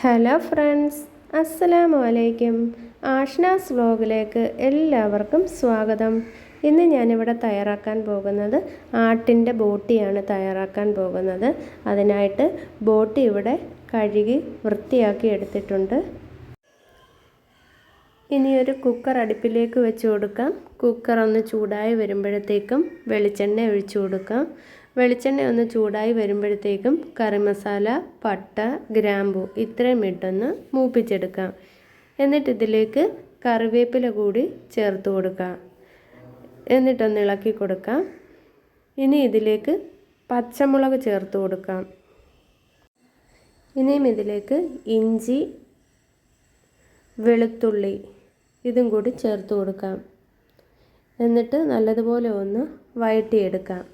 Hello friends അസ്സലാമു അലൈക്കും ആഷ്നാസ് വ്ലോഗിലേക്ക് എല്ലാവർക്കും സ്വാഗതം. ഇന്ന് ഞാനിവിടെ തയ്യാറാക്കാൻ പോകുന്നത് ആട്ടിന്റെ ബോട്ടിയാണ് തയ്യാറാക്കാൻ പോകുന്നത്. അതിനായിട്ട് ബോട്ടി ഇവിടെ കഴുകി വൃത്തിയാക്കി എടുത്തിട്ടുണ്ട്. ഇനി ഒരു കുക്കർ അടുപ്പിലേക്ക് വെച്ച് കൊടുക്കാം. കുക്കർ ഒന്ന് ചൂടായി വരുമ്പോഴത്തേക്കും വെളിച്ചെണ്ണ ഒഴിച്ചു കൊടുക്കാം. വെളിച്ചെണ്ണ ഒന്ന് ചൂടായി വരുമ്പോഴത്തേക്കും കറി മസാല പട്ട ഗ്രാമ്പു ഇത്രയും ഇട്ടൊന്ന് മൂപ്പിച്ചെടുക്കാം. എന്നിട്ട് ഇതിലേക്ക് കറിവേപ്പില കൂടി ചേർത്ത് കൊടുക്കാം. എന്നിട്ടൊന്ന് ഇളക്കി കൊടുക്കാം. ഇനി ഇതിലേക്ക് പച്ചമുളക് ചേർത്ത് കൊടുക്കാം. ഇനിയും ഇതിലേക്ക് ഇഞ്ചി വെളുത്തുള്ളി ഇതും കൂടി ചേർത്ത് കൊടുക്കാം. എന്നിട്ട് നല്ലതുപോലെ ഒന്ന് വഴറ്റിയെടുക്കാം.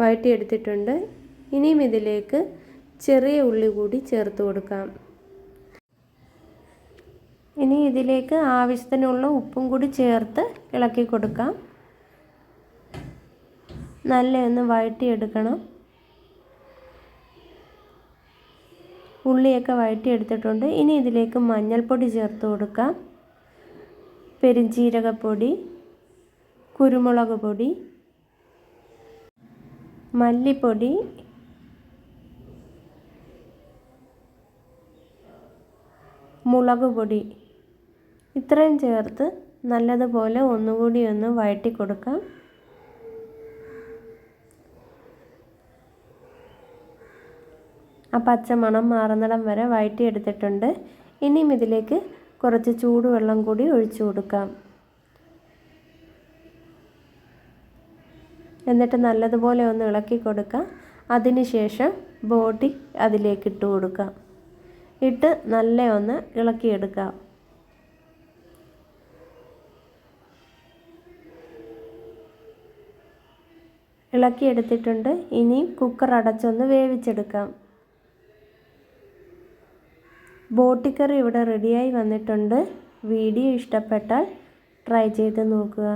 വഴറ്റിയെടുത്തിട്ടുണ്ട്. ഇനിയും ഇതിലേക്ക് ചെറിയ ഉള്ളി കൂടി ചേർത്ത് കൊടുക്കാം. ഇനി ഇതിലേക്ക് ആവശ്യത്തിനുള്ള ഉപ്പും കൂടി ചേർത്ത് ഇളക്കി കൊടുക്കാം. നല്ല ഒന്ന് വഴറ്റിയെടുക്കണം. ഉള്ളിയൊക്കെ വഴറ്റിയെടുത്തിട്ടുണ്ട്. ഇനി ഇതിലേക്ക് മഞ്ഞൾപ്പൊടി ചേർത്ത് കൊടുക്കാം. പെരിഞ്ജീരകപ്പൊടി കുരുമുളക് പൊടി മല്ലിപ്പൊടി മുളക് പൊടി ഇത്രയും ചേർത്ത് നല്ലതുപോലെ ഒന്നുകൂടി ഒന്ന് വഴറ്റി കൊടുക്കാം. ആ പച്ചമണം മാറുന്നിടം വരെ വഴറ്റിയെടുത്തിട്ടുണ്ട്. ഇനിയും ഇതിലേക്ക് കുറച്ച് ചൂടുവെള്ളം കൂടി ഒഴിച്ചു കൊടുക്കാം. എന്നിട്ട് നല്ലതുപോലെ ഒന്ന് ഇളക്കി കൊടുക്കുക. അതിനുശേഷം ബോട്ടി അതിലേക്ക് ഇട്ട് കൊടുക്കുക. ഇട്ട് നല്ല ഒന്ന് ഇളക്കിയെടുക്കുക ഇളക്കിയെടുത്തിട്ടുണ്ട് ഇനി കുക്കർ അടച്ചൊന്ന് വേവിച്ചെടുക്കാം. ബോട്ടിക്കറി ഇവിടെ റെഡിയായി വന്നിട്ടുണ്ട്. വീഡിയോ ഇഷ്ടപ്പെട്ടാൽ ട്രൈ ചെയ്ത് നോക്കുക.